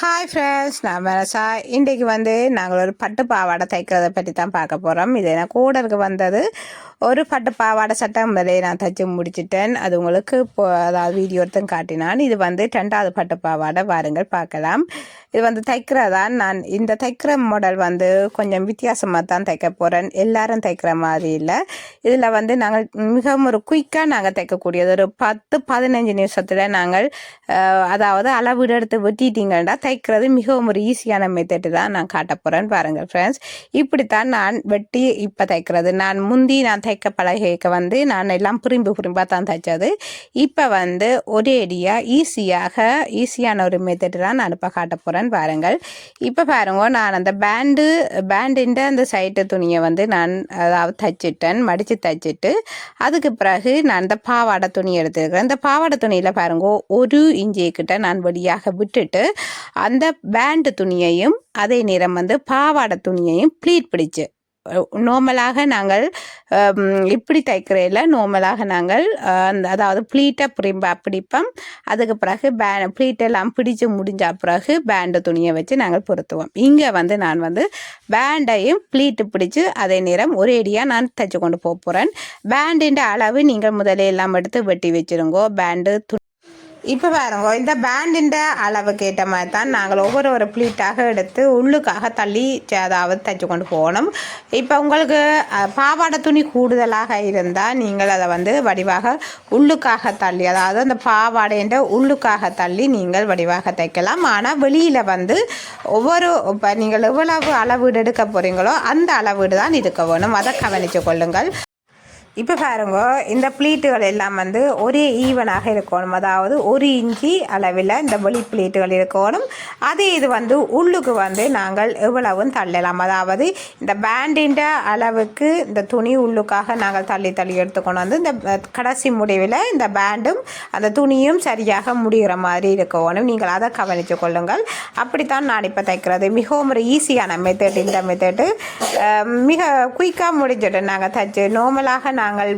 Hi friends நான் மனசா இன்றைக்கு வந்து நாங்கள் ஒரு பட்டு பாவாடை தைக்கிறத பற்றி தான் பார்க்க போகிறோம் இது எனக்கு கூடருக்கு வந்தது ஒரு பட்டு பாவாடை சட்டை முதலே நான் தச்சு முடிச்சிட்டேன். அது உங்களுக்கு இப்போ அதாவது வீடியோ ஒருத்தன் காட்டினான். இது வந்து ரெண்டாவது பட்டு பாவாடை வாருங்கள் பார்க்கலாம். இது வந்து தைக்கிறதான் நான் இந்த தைக்கிற மாடல் வந்து கொஞ்சம் வித்தியாசமாக தான் தைக்க போகிறேன் எல்லாரும் தைக்கிற மாதிரி இல்லை. இதில் வந்து நாங்கள் மிகவும் ஒரு குயிக்காக நாங்கள் தைக்கக்கூடியது. ஒரு பத்து பதினஞ்சு நிமிஷத்தில் நாங்கள் அதாவது அளவீடு எடுத்து வெட்டிட்டீங்கன்னா தைக்கிறது மிகவும் ஒரு ஈஸியான மெத்தட் தான் நான் காட்ட போகிறேன் பாருங்கள் ஃப்ரெண்ட்ஸ் இப்படித்தான் நான் வெட்டி இப்போ தைக்கிறது நான் முந்தி நான் தைக்க பழகிக்க வந்து நான் எல்லாம் புரிம்பு புரிம்பாக தான் தைச்சது இப்போ வந்து ஒரேடியாக ஈஸியாக ஈஸியான ஒரு மெத்தட் தான் நான் இப்போ காட்ட போகிறேன் பாருங்கள். இப்போ பாருங்க நான் அந்த பேண்டு பேண்டின்ற அந்த சைட்டு துணியை வந்து நான் அதாவது தைச்சிட்டேன். மடித்து தைச்சிட்டு அதுக்கு பிறகு நான் இந்த பாவாடை துணி எடுத்துருக்கிறேன் இந்த பாவாடை துணியில் பாருங்க ஒரு இஞ்சி கிட்ட நான் வழியாக விட்டுட்டு அந்த பேண்டு துணியையும் அதே நேரம் வந்து பாவாடை துணியையும் ப்ளீட் பிடிச்சு. நார்மலாக நாங்கள் இப்படி தைக்கிறதில் நார்மலாக நாங்கள் அந்த அதாவது ப்ளீட்டை பிடிப்பா பிடிப்போம். அதுக்கு பிறகு பே ப்ளீட்டெல்லாம் பிடிச்சு முடிஞ்ச பிறகு பேண்டு துணியை வச்சு நாங்கள் பொருத்துவோம். இங்கே வந்து நான் வந்து பேண்டையும் ப்ளீட்டு பிடிச்சு அதே நேரம் ஒரேடியாக நான் தைச்சு கொண்டு போக போகிறேன் பேண்டின் அளவு நீங்கள் முதலே எல்லாம் எடுத்து வெட்டி வச்சிருங்கோ. பேண்டு இப்போ பாருங்க இந்த பேண்டின் அளவுக்கு ஏற்ற மாதிரி தான் நாங்கள் ஒவ்வொரு ஒரு ப்ளீட்டாக எடுத்து உள்ளுக்காக தள்ளி அதாவது தைச்சு கொண்டு போகணும். இப்போ உங்களுக்கு பாவாடை துணி கூடுதலாக இருந்தால் நீங்கள் அதை வந்து வடிவாக உள்ளுக்காக தள்ளி அதாவது அந்த பாவாடைன்ற உள்ளுக்காக தள்ளி நீங்கள் வடிவாக தைக்கலாம். ஆனால் வெளியில் வந்து ஒவ்வொரு இப்போ நீங்கள் எவ்வளவு அளவீடு எடுக்க போகிறீங்களோ அந்த அளவீடு தான் இருக்க வேணும். அதை கவனித்து கொள்ளுங்கள். இப்போ பாருங்க இந்த ப்ளீட்டுகள் எல்லாம் வந்து ஒரே ஈவனாக இருக்கணும். அதாவது ஒரு இஞ்சி அளவில் இந்த வெளி பிளீட்டுகள் இருக்கணும். அதே இது வந்து உள்ளுக்கு வந்து நாங்கள் எவ்வளவும் தள்ளலாம். அதாவது இந்த பேண்டின் அளவுக்கு இந்த துணி உள்ளுக்காக நாங்கள் தள்ளி தள்ளி எடுத்துக்கணும் வந்து இந்த கடைசி முடிவில் இந்த பேண்டும் அந்த துணியும் சரியாக முடிகிற மாதிரி இருக்கணும். நீங்கள் அதை கவனித்து கொள்ளுங்கள். அப்படித்தான் நான் இப்போ தைக்கிறது. மிகவும் ஒரு ஈஸியான மெத்தட் இந்த மெத்தடு மிக குயிக்காக முடிஞ்சிட்டு நாங்கள் தைச்சு நார்மலாக நாங்கள்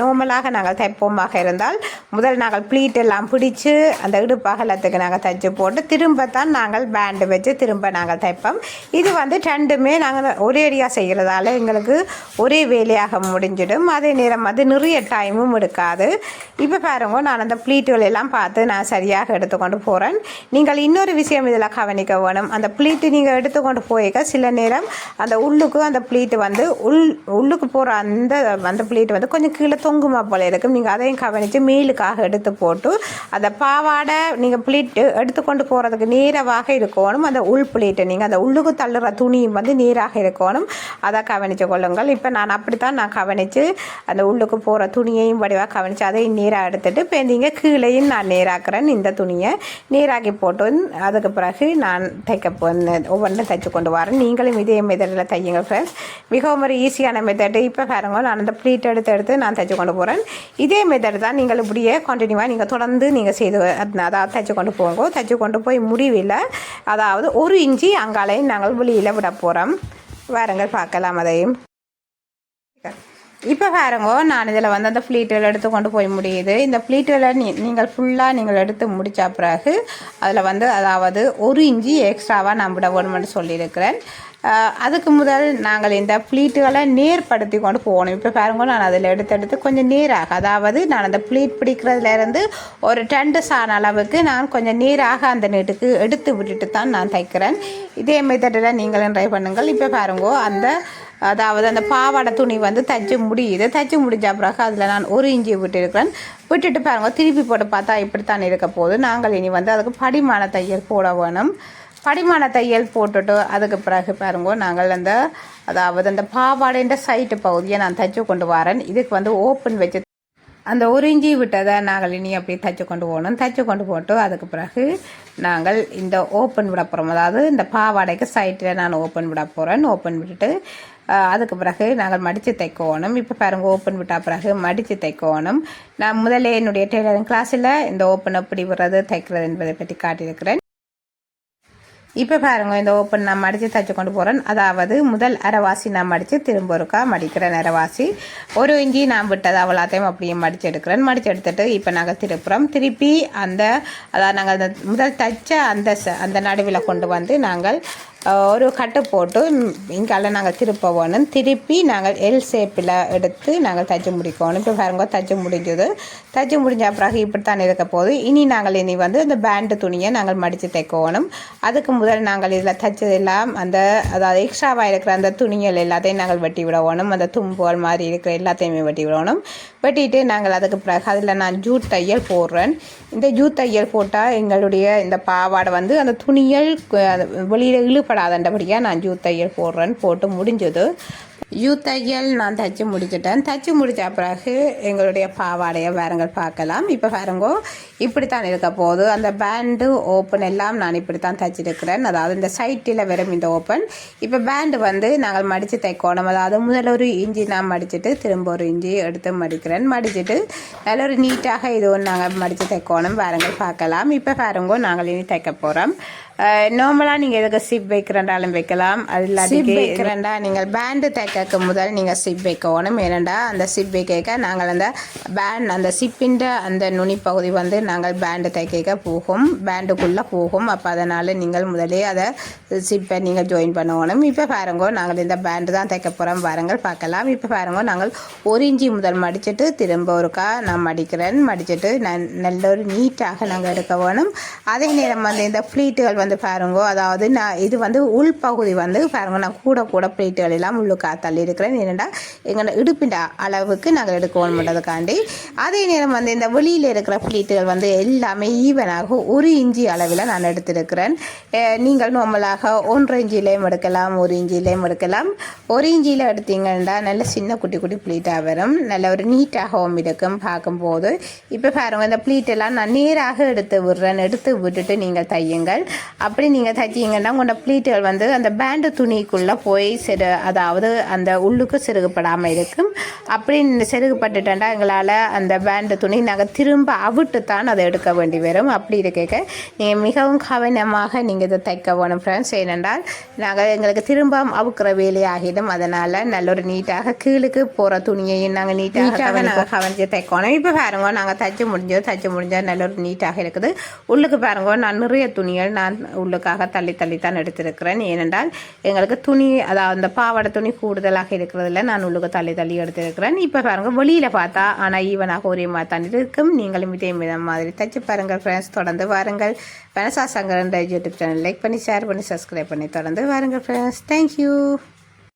நார்மலாக நாங்கள் தைப்போமாக இருந்தால் முதல் நாங்கள் ப்ளீட் எல்லாம் பிடிச்சு அந்த இடுப்பகலத்துக்கு நாங்கள் தைச்சு போட்டு திரும்ப தான் நாங்கள் பேண்டு வச்சு திரும்ப நாங்கள் தைப்போம். இது வந்து ரெண்டுமே நாங்கள் ஒரேடியாக செய்கிறதால எங்களுக்கு ஒரே வேலையாக முடிஞ்சிடும். அதே நேரம் வந்து நிறைய டைமும் எடுக்காது. இப்போ பாருங்க நான் அந்த ப்ளீட்டுகள் எல்லாம் பார்த்து நான் சரியாக எடுத்துக்கொண்டு போகிறேன் நீங்கள் இன்னொரு விஷயம் இதில் கவனிக்க வேணும். அந்த ப்ளீட்டு நீங்கள் எடுத்துக்கொண்டு போயிருக்க சில நேரம் அந்த உள்ளுக்கு அந்த ப்ளீட்டு வந்து உள் உள்ளுக்கு போகிற அந்த அந்த பிளேட் வந்து கொஞ்சம் கீழே தொங்குமா போல இருக்கும். நீங்கள் அதையும் கவனித்து மேலுக்காக எடுத்து போட்டு அதை பாவாடை நீங்கள் ப்ளீட்டு எடுத்துக்கொண்டு போகிறதுக்கு நேராக இருக்கணும். அந்த உள் பிளேட்டை நீங்கள் அந்த உள்ளுக்கு தள்ளுற துணியும் வந்து நேராக இருக்கணும். அதை கவனித்து கொள்ளுங்கள். இப்போ நான் அப்படித்தான் நான் கவனித்து அந்த உள்ளுக்கு போகிற துணியையும் வடிவாக கவனித்து அதையும் நேராக எடுத்துட்டு இப்போ நீங்கள் கீழேயும் நான் நேராக்குறேன். இந்த துணியை நேராக்கி போட்டு அதுக்கு பிறகு நான் தைக்க ஒவ்வொன்றும் தைச்சு கொண்டு வரேன். நீங்களும் இதே மெத்தடில் தையுங்க ஃப்ரெண்ட்ஸ் மிகவும் ஒரு ஈஸியான மெத்தடு இப்போ பாருங்கள் நான் அந்த ப்ளீட் எடுத்து எடுத்து நான் தைச்சு கொண்டு போகிறேன் இதே மெத்தட் தான் நீங்கள் இப்படியே கண்டினியூவாக நீங்கள் தொடர்ந்து நீங்கள் செய்து அதாவது தைச்சு கொண்டு போங்க. தைச்சு கொண்டு போய் முடிவில் அதாவது ஒரு இஞ்சி அங்காலையும் நாங்கள் வெளியில் விட போகிறோம் வாருங்கள் பார்க்கலாம் அதையும் இப்போ பாருங்க நான் இதில் வந்து அந்த ஃப்ளீட்டில் எடுத்து கொண்டு போய் முடியுது. இந்த ஃப்ளீட்டில் நீ நீங்கள் ஃபுல்லாக நீங்கள் எடுத்து முடித்த பிறகு அதில் வந்து அதாவது ஒரு இஞ்சி எக்ஸ்ட்ராவாக நான் விட வேணும்னு சொல்லியிருக்கிறேன். அதுக்கு முதல் நாங்கள் இந்த ப்ளீட்டுகளை நேர்படுத்தி கொண்டு போகணும். இப்போ பாருங்க நான் அதில் எடுத்து எடுத்து கொஞ்சம் நேராக அதாவது நான் அந்த ப்ளீட் பிடிக்கிறதுலேருந்து ஒரு ரெண்டு சாண அளவுக்கு நான் கொஞ்சம் நேராக அந்த நீட்டுக்கு எடுத்து விட்டுட்டு தான் நான் தைக்கிறேன். இதே மெத்தடில் நீங்களும் ட்ரை பண்ணுங்கள். இப்போ பாருங்க அந்த அதாவது அந்த பாவாடை துணி வந்து தச்சு முடியுது. தச்சு முடிஞ்ச பிறகு அதில் நான் ஒரு இஞ்சி விட்டுருக்கிறேன். விட்டுட்டு பாருங்க திருப்பி போட்டு பார்த்தா இப்படித்தான் இருக்க போகுது. நாங்கள் இனி வந்து அதுக்கு படிமான தையல் போட வேணும். படிமான தையல் போட்டுட்டு அதுக்கு பிறகு பாருங்க நாங்கள் அந்த அதாவது அந்த பாவாடைன்ற சைட்டு பகுதியை நான் தைச்சு கொண்டு வரேன். இதுக்கு வந்து ஓப்பன் வச்சு அந்த உறிஞ்சி விட்டதை நாங்கள் இனி அப்படியே தைச்சு கொண்டு போகணும். தைச்சு கொண்டு போட்டு அதுக்கு பிறகு நாங்கள் இந்த ஓப்பன் விட போகிறோம் அதாவது இந்த பாவாடைக்கு சைட்டில் நான் ஓப்பன் விட போகிறேன் ஓப்பன் விட்டுட்டு அதுக்கு பிறகு நாங்கள் மடித்து தைக்கணும். இப்போ பாருங்க ஓப்பன் விட்ட பிறகு மடித்து தைக்கணும். நான் முதல்ல என்னுடைய டெய்லரிங் கிளாஸில் இந்த ஓப்பன் எப்படி விடுறது தைக்கிறது என்பதை பற்றி காட்டியிருக்கிறேன். இப்போ பாருங்க இந்த ஓப்பன் நான் மடித்து தச்சு கொண்டு போகிறேன் அதாவது முதல் அரைவாசி நான் மடித்து திரும்ப ஒருக்கா மடிக்கிறேன் அரைவாசி. ஒரு இஞ்சி நான் விட்டது அவ்வளோத்தையும் அப்படியே மடித்து எடுக்கிறேன். மடித்து எடுத்துட்டு இப்போ நாங்கள் திருப்புறோம் திருப்பி அந்த அதாவது நாங்கள் அந்த முதல் தச்ச அந்த ச- அந்த நடுவில் கொண்டு வந்து நாங்கள் ஒரு கட்டு போட்டு இங்கால நாங்கள் திருப்ப திருப்பி நாங்கள் எல் ஷேப்பில் எடுத்து நாங்கள் தச்சு முடிக்கணும். இப்போ பாருங்க தச்சு முடிஞ்சது. தச்சு முடிஞ்ச பிறகு இப்படித்தான் இருக்க போகுது. இனி நாங்கள் இனி வந்து அந்த பேண்டு துணியை நாங்கள் மடித்து தைக்கணும். அதுக்கு முதல் நாங்கள் இதில் தைச்சதெல்லாம் அந்த அதாவது எக்ஸ்ட்ராவாக இருக்கிற அந்த துணிகள் எல்லாத்தையும் நாங்கள் வெட்டி விடணும் அந்த தும்புகள் மாதிரி இருக்கிற எல்லாத்தையுமே வெட்டி விடணும் வெட்டிட்டு நாங்கள் அதுக்கு பிறகு அதில் நான் ஜூட் தையல் போடுறேன். இந்த ஜூட் தையல் போட்டால் எங்களுடைய இந்த பாவாடை வந்து அந்த துணிகள் வெளியில் இழுபடாதண்டபடியாக நான் ஜூத்தையல் தையல் போட்டு முடிஞ்சது. யூ தையல் நான் தைச்சு முடிச்சிட்டேன். தைச்சு முடித்த பிறகு எங்களுடைய பாவாடையை வேறங்கள் பார்க்கலாம். இப்போ பாருங்கோ இப்படித்தான் இருக்க போகுது. அந்த பேண்டு ஓப்பன் எல்லாம் நான் இப்படி தான் தைச்சிருக்கிறேன். அதாவது இந்த சைட்டில் வெறும் இந்த ஓப்பன் இப்போ பேண்டு வந்து நாங்கள் மடித்து தைக்கணும். அதாவது முதல்ல ஒரு இஞ்சி நான் மடிச்சுட்டு திரும்ப ஒரு இஞ்சி எடுத்து மடிக்கிறேன். மடிச்சிட்டு நல்ல ஒரு நீட்டாக இது ஒன்று நாங்கள் மடித்து தைக்கணும். வேறங்கள் பார்க்கலாம். இப்போ பாருங்கோ நாங்கள் இனி தைக்க போகிறோம் நார்மலாக நீங்கள் எதுக்கு சிப் வைக்கிறண்டாலும் வைக்கலாம். அது இல்லாட்டி வைக்கிறண்டா நீங்கள் பேண்டு தைக்க முதல் நீங்கள் சிப் வைக்கணும் ஏனண்டா அந்த சிப் வைக்க நாங்கள் அந்த பேண்ட் அந்த சிப்பின் அந்த நுனி பகுதி வந்து நாங்கள் பேண்டு தைக்க போகும். பேண்டுக்குள்ளே போகும். அப்போ அதனால் நீங்கள் முதலே அதை சிப்பை நீங்கள் ஜாயின் பண்ணணும் இப்போ பாருங்க நாங்கள் இந்த பேண்டு தான் தைக்க போகிறோம் பாருங்கள் பார்க்கலாம். இப்போ பாருங்க நாங்கள் ஒரு இஞ்சி முதல் மடிச்சிட்டு திரும்ப ஒருக்கா நான் மடிக்கிறேன். மடிச்சிட்டு நான் நல்ல ஒரு நீட்டாக நாங்கள் எடுக்க வேணும். அதே நேரம் வந்து இந்த ப்ளீட்டுகள் வந்து பாருங்கோ அதாவது நான் இது வந்து உள்பகுதி வந்து பாருங்க நான் கூட கூட ப்ளீட்டுகள் எல்லாம் உள்ளுக்காக தள்ளி இருக்கிறேன் என்னென்னா எங்களோட இடுப்பின் அளவுக்கு நாங்கள் எடுக்கணுன்றதுக்காண்டி அதே நேரம் வந்து இந்த வெளியில் இருக்கிற ப்ளீட்டுகள் வந்து எல்லாமே ஈவனாக ஒரு இஞ்சி அளவில் நான் எடுத்திருக்கிறேன். நீங்கள் நார்மலாக ஒன்றரை இஞ்சிலையும் எடுக்கலாம் ஒரு இஞ்சிலையும் எடுக்கலாம். ஒரு இஞ்சியில் எடுத்தீங்கன்னா நல்ல சின்ன குட்டி குட்டி ப்ளீட்டாக வரும். நல்ல ஒரு நீட்டாகவும் இருக்கும் பார்க்கும்போது. இப்போ பாருங்கள் இந்த பிளீட்டெல்லாம் நான் நேராக எடுத்து விடுறேன். எடுத்து விட்டுட்டு நீங்கள் தையுங்கள். அப்படி நீங்கள் தைச்சிங்கன்னா உங்களோட ப்ளீட்டுகள் வந்து அந்த பேண்டு துணிக்குள்ளே போய் சிறு அதாவது அந்த உள்ளுக்கு செருகுப்படாமல் இருக்கும். அப்படி செருகுப்பட்டுட்டா எங்களால் அந்த பேண்டு துணி நாங்கள் திரும்ப அவிட்டு தான் அதை எடுக்க வேண்டி வரும். அப்படி இருக்க நீங்கள் மிகவும் கவனமாக நீங்கள் இதை தைக்க வேணும் ஃப்ரெண்ட்ஸ் ஏனென்றால் நாங்கள் எங்களுக்கு திரும்ப அவுக்கிற வேலையாகிடும். அதனால் நல்ல ஒரு நீட்டாக கீழுக்கு போகிற துணியையும் நாங்கள் நீட்டாக நாங்கள் கவனித்து தைக்கணும். இப்போ பாருங்க நாங்கள் தைச்சு முடிஞ்சது தைச்சு முடிஞ்சது நல்ல ஒரு நீட்டாக இருக்குது. உள்ளுக்கு பாருங்க நான் நிறைய துணிகள் நான் உள்ளுக்காக தள்ளி தள்ளி தான் எடுத்திருக்கிறேன். ஏனென்றால் எங்களுக்கு துணி அதாவது அந்த பாவாடை துணி கூடுதலாக இருக்கிறதுல நான் உள்ளுக்கு தள்ளி தள்ளி எடுத்திருக்கிறேன். இப்போ பாருங்கள் வெளியில் பார்த்தா ஆனால் ஈவனாக ஒரே மாதிரி தான் இருக்கும். நீங்களும் இதே விதம் மாதிரி தைச்சு பாருங்கள் ஃப்ரெண்ட்ஸ் தொடர்ந்து வாருங்கள். Vanasa Sankaran YouTube channel like பண்ணி ஷேர் பண்ணி சப்ஸ்கிரைப் பண்ணி தொடர்ந்து வாருங்கள் ஃப்ரெண்ட்ஸ் தேங்க்யூ